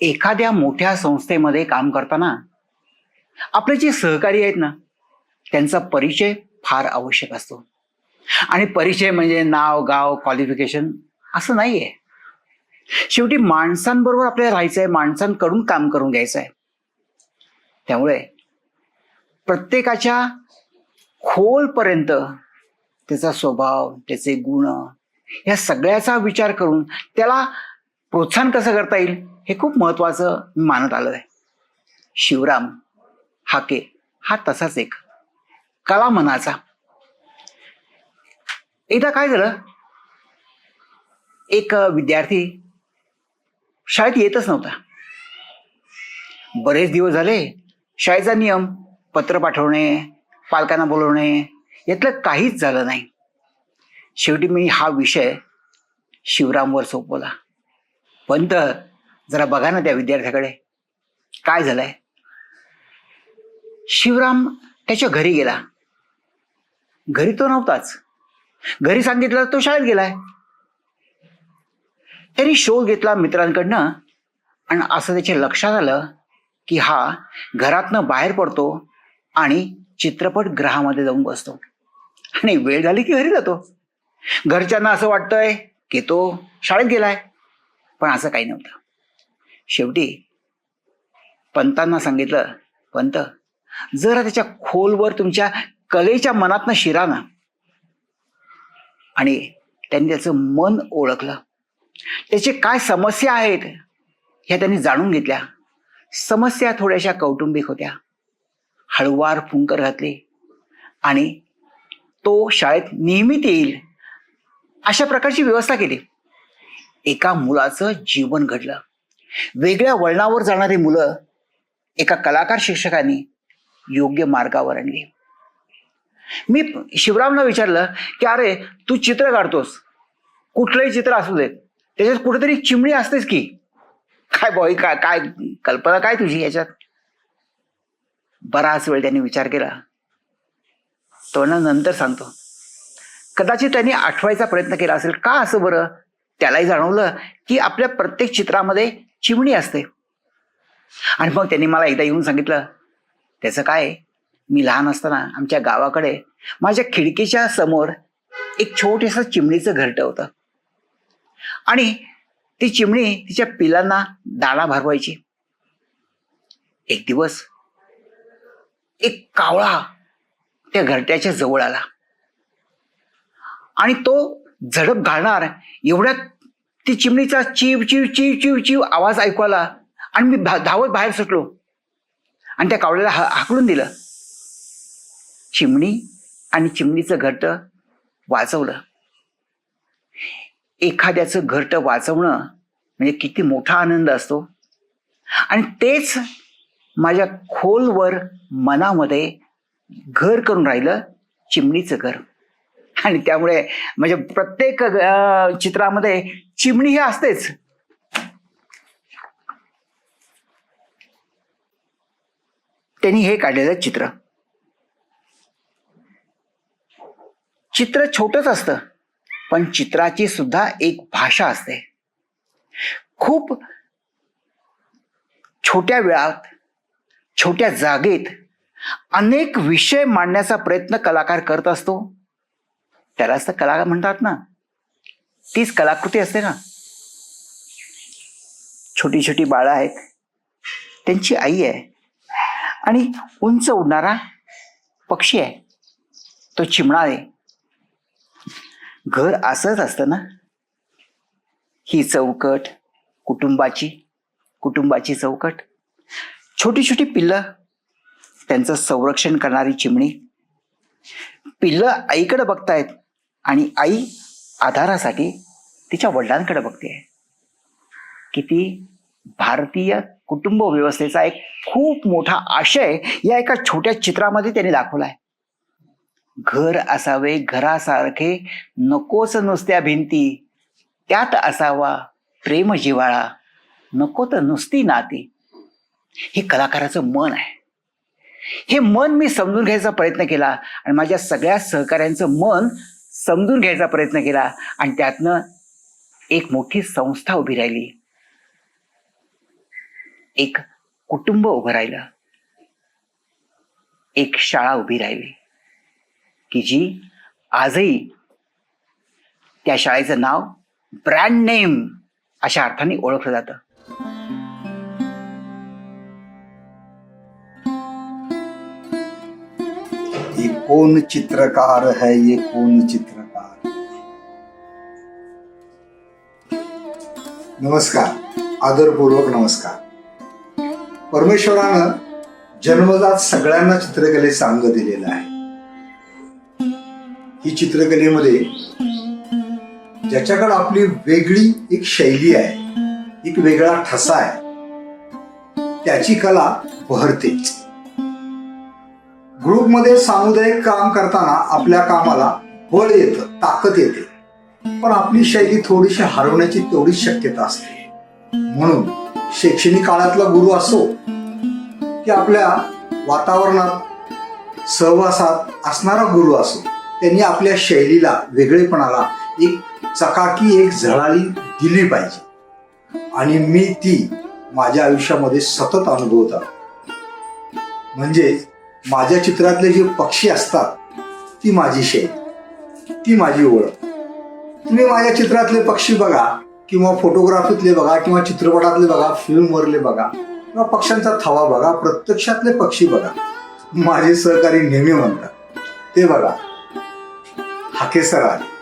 एखाद्या मोठ्या संस्थेमध्ये काम करताना आपले जे सहकारी आहेत ना त्यांचा परिचय फार आवश्यक असतो. आणि परिचय म्हणजे नाव गाव क्वालिफिकेशन असं नाही आहे शेवटी माणसांबरोबर आपल्याला राहायचं आहे माणसांकडून काम करून घ्यायचं आहे त्यामुळे प्रत्येकाच्या खोलपर्यंत त्याचा स्वभाव त्याचे गुण या सगळ्याचा विचार करून त्याला प्रोत्साहन कसं करता येईल? हे खूप महत्वाचं मानत आलं आहे. शिवराम हाके हा तसाच एक कला मनाचा. एकदा काय झालं? एक विद्यार्थी शाळेत येतच नव्हता. बरेच दिवस झाले शाळेचा नियम पत्र पाठवणे पालकांना बोलवणे यातलं काहीच झालं नाही. शेवटी मी हा विषय शिवरामवर सोपवला. पण तर जरा बघा ना त्या विद्यार्थ्याकडे. काय झालंय? शिवराम त्याच्या घरी गेला. घरी तो नव्हताच. घरी सांगितलं तो शाळेत गेलाय. त्यांनी शोध घेतला मित्रांकडनं आणि असं त्याच्या लक्षात आलं की हा घरातनं बाहेर पडतो आणि चित्रपट ग्रहामध्ये जाऊन बसतो. आणि वेळ झाली की घरी जातो. घरच्यांना असं वाटतंय की तो शाळेत गेलाय. पण असं काही नव्हतं. शेवटी पंतांना सांगितलं पंत जरा त्याच्या खोलवर तुमच्या कलेच्या मनातनं शिरा ना. आणि त्यांनी त्याचं मन ओळखलं. त्याचे काय समस्या आहेत ह्या त्यांनी जाणून घेतल्या. समस्या थोड्याशा कौटुंबिक होत्या. हळुवार फुंकर घातली. आणि तो शाळेत नियमित येईल अशा प्रकारची व्यवस्था केली. एका मुलाचं जीवन घडलं. वेगळ्या वळणावर जाणारी मुलं एका कलाकार शिक्षकांनी योग्य मार्गावर आणली. मी शिवरामला विचारलं की अरे तू चित्र काढतोस. कुठलंही चित्र असू दे. त्याच्यात कुठेतरी चिमणी असतेस की. काय बॉय काय काय कल्पना काय तुझी याच्यात? बराच वेळ त्यांनी विचार केला. तो नंतर सांगतो कदाचित त्यांनी आठवायचा प्रयत्न केला असेल. का असं बरं? त्यालाही जाणवलं की आपल्या प्रत्येक चित्रामध्ये चिमणी असते. आणि मग त्यांनी मला एकदा येऊन सांगितलं त्याचं काय मी लहान असताना आमच्या गावाकडे माझ्या खिडकीच्या समोर एक छोटस चिमणीचं घरटं होतं आणि ती चिमणी तिच्या पिलांना दाणा भरवायची. एक दिवस एक कावळा त्या घरट्याच्या जवळ आला. आणि तो झडप घालणार एवढ्यात ती चिमणीचा चिव चिव चिव चिव चिव आवाज ऐकू आला आणि मी धावत बाहेर सुटलो. आणि त्या कावळ्याला हा हाकलून दिलं. चिमणी आणि चिमणीचं घरट वाचवलं एखाद्याचं घरट वाचवणं म्हणजे किती मोठा आनंद असतो. आणि तेच माझ्या खोलवर मनामध्ये घर करून राहिलं चिमणीचं घर. आणि त्यामुळे म्हणजे प्रत्येक चित्रामध्ये चिमणी ही असतेच. त्यांनी हे काढलेलं चित्र. चित्र छोटच असतं पण चित्राची सुद्धा एक भाषा असते. खूप छोट्या वेळात छोट्या जागेत अनेक विषय मांडण्याचा प्रयत्न कलाकार करत असतो. त्यालाच तर कला म्हणतात ना. तीच कलाकृती असते ना. छोटी छोटी बाळं आहेत. त्यांची आई आहे. आणि उंच उडणारा पक्षी आहे. तो चिमणा आहे. घर असंच असतं ना. ही चौकट कुटुंबाची कुटुंबाची चौकट. छोटी छोटी पिल्लं त्यांचं संरक्षण करणारी चिमणी. पिल्लं आईकडे बघतायत. आणि आई आधारासाठी तिच्या वडिलांकडे बघते. किती भारतीय कुटुंब व्यवस्थेचा एक खूप मोठा आशय या एका छोट्या चित्रामध्ये त्यांनी दाखवलाय. घर असावे घरासारखे नकोच नुसत्या भिंती त्यात असावा प्रेम जिव्हाळा नको तर नुसती नाती. हे कलाकाराचं मन आहे. हे मन मी समजून घ्यायचा प्रयत्न केला आणि माझ्या सगळ्या सहकाऱ्यांचं मन समजून घ्यायचा प्रयत्न केला आणि त्यातनं एक मोठी संस्था उभी राहिली. एक कुटुंब उभं राहिलं. एक शाळा उभी राहिली. की जी आजही त्या शाळेचं नाव ब्रँड नेम अशा अर्थाने ओळखलं जातं. ये कौन चित्रकार है ये कौन चित्रकार? नमस्कार आदरपूर्वक नमस्कार. परमेश्वरानं जन्मजात सगळ्यांना चित्रकलेचा अंग दिलेलं आहे. ही चित्रकलेमध्ये ज्याच्याकडे आपली वेगळी एक शैली आहे एक वेगळा ठसा आहे त्याची कला बहरतेच. ग्रुपमध्ये सामुदायिक काम करताना आपल्या कामाला बळ येतं ताकद येते. पण आपली शैली थोडीशी हरवण्याची तेवढीच शक्यता असते. म्हणून शैक्षणिक काळातला गुरु असो की आपल्या वातावरणात सहवासात असणारा गुरु असो त्यांनी आपल्या शैलीला वेगळेपणाला एक चकाकी एक झळाळी दिली पाहिजे. आणि मी ती माझ्या आयुष्यामध्ये सतत अनुभवत म्हणजे माझ्या चित्रातले जे पक्षी असतात ती माझी शैली ती माझी ओळख. तुम्ही माझ्या चित्रातले पक्षी बघा किंवा फोटोग्राफीतले बघा किंवा चित्रपटातले बघा फिल्मवरले बघा किंवा पक्ष्यांचा थवा बघा प्रत्यक्षातले पक्षी बघा. माझे सहकारी नेहमी म्हणतात ते बघा हाकेसर आले